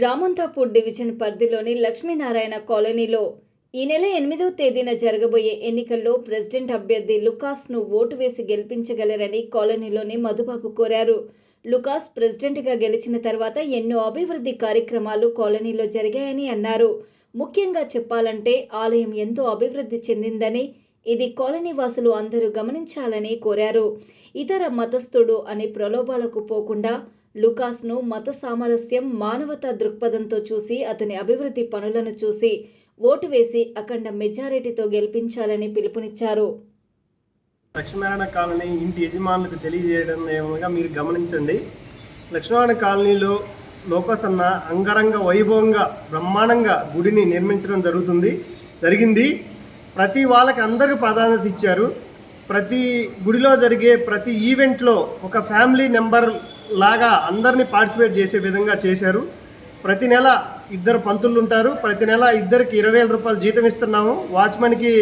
Ramanthapur division పరిధిలోని లక్ష్మీనారాయణ కాలనీలో ఈ నెల ఎనిమిదవ తేదీన జరగబోయే ఎన్నికల్లో ప్రెసిడెంట్ అభ్యర్థి లుకాస్ను ఓటు వేసి గెలిపించగలరని కాలనీలోని మధుబాబు కోరారు. లుకాస్ ప్రెసిడెంట్గా గెలిచిన తర్వాత ఎన్నో అభివృద్ధి కార్యక్రమాలు కాలనీలో జరిగాయని అన్నారు. ముఖ్యంగా చెప్పాలంటే ఆలయం ఎంతో అభివృద్ధి చెందిందని ఇది కాలనీ వాసులు అందరూ గమనించాలని కోరారు. ఇతర మతస్థుడు అనే ప్రలోభాలకు పోకుండా లుకాస్ను మత సామరస్యం మానవతా దృక్పథంతో చూసి అతని అభివృద్ధి పనులను చూసి ఓటు వేసి అఖండ మెజారిటీతో గెలిపించాలని పిలుపునిచ్చారు. లక్ష్మీనారాయణ కాలనీ ఇంటి యజమానులకు తెలియజేయడం ఏమగా మీరు గమనించండి. లక్ష్మీనారాయణ కాలనీలో లోకసన్న అంగరంగ వైభవంగా బ్రహ్మాండంగా గుడిని నిర్మించడం జరుగుతుంది. జరిగింది. ప్రతి వాళ్ళకి అందరికీ ప్రాధాన్యత ఇచ్చారు. ప్రతి గుడిలో జరిగే ప్రతి ఈవెంట్లో ఒక ఫ్యామిలీ నెంబర్ లాగా అందరినీ పార్టిసిపేట్ చేసే విధంగా చేశారు. ప్రతి నెల ఇద్దరు పంతులు ఉంటారు. ప్రతి నెల ఇద్దరికి ఇరవై వేల రూపాయలు జీతం ఇస్తున్నాము. వాచ్మెన్కి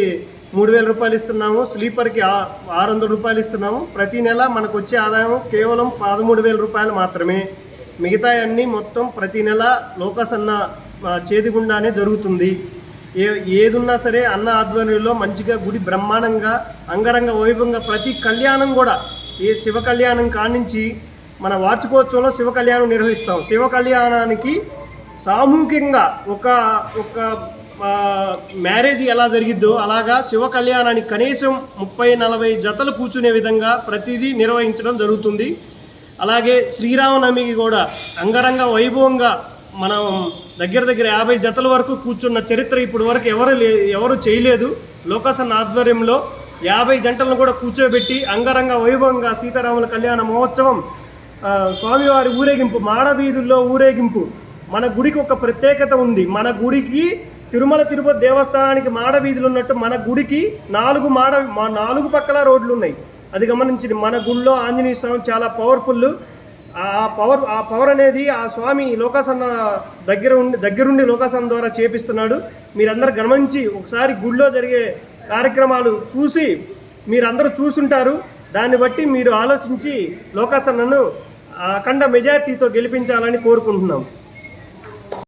మూడు వేల రూపాయలు ఇస్తున్నాము. స్లీపర్కి ఆరు వందల రూపాయలు ఇస్తున్నాము. ప్రతి నెల మనకు వచ్చే ఆదాయం కేవలం పదమూడు వేల రూపాయలు మాత్రమే. మిగతా అన్నీ మొత్తం ప్రతి నెల లోకసన్న అన్న చేతి గుండానే జరుగుతుంది. ఏ ఏదున్నా సరే అన్న ఆధ్వర్యంలో మంచిగా గుడి బ్రహ్మాండంగా అంగరంగ వైభవంగా ప్రతి కళ్యాణం కూడా ఏ శివ కళ్యాణం కానించి మన వార్షికోత్సవంలో శివ కళ్యాణం నిర్వహిస్తాం. శివ కళ్యాణానికి సామూహికంగా ఒక ఒక మ్యారేజ్ ఎలా జరిగిద్దో అలాగా శివ కళ్యాణానికి కనీసం ముప్పై నలభై జతలు కూర్చునే విధంగా ప్రతిదీ నిర్వహించడం జరుగుతుంది. అలాగే శ్రీరామనవమికి కూడా అంగరంగ వైభవంగా మనం దగ్గర దగ్గర యాభై జతల వరకు కూర్చున్న చరిత్ర ఇప్పటి వరకు ఎవరు లే ఎవరు చేయలేదు. లోకసన్ ఆధ్వర్యంలో యాభై జంటలను కూడా కూర్చోబెట్టి అంగరంగ వైభవంగా సీతారాముల కళ్యాణ మహోత్సవం స్వామివారి ఊరేగింపు మాడవీధుల్లో ఊరేగింపు. మన గుడికి ఒక ప్రత్యేకత ఉంది. మన గుడికి తిరుమల తిరుపతి దేవస్థానానికి మాడవీధులు ఉన్నట్టు మన గుడికి నాలుగు మాడ మా నాలుగు పక్కల రోడ్లు ఉన్నాయి. అది గమనించింది. మన గుడిలో ఆంజనేయ స్వామి చాలా పవర్ఫుల్. ఆ పవర్ ఆ పవర్ అనేది ఆ స్వామి లోకాసన్న దగ్గర ఉండి దగ్గరుండి లోకాసన్న ద్వారా చేపిస్తున్నాడు. మీరందరూ గమనించి ఒకసారి గుడిలో జరిగే కార్యక్రమాలు చూసి మీరందరూ చూసుంటారు. దాన్ని బట్టి మీరు ఆలోచించి లోకాసన్నను అఖండ మెజార్టీతో గెలిపించాలని కోరుకుంటున్నాం.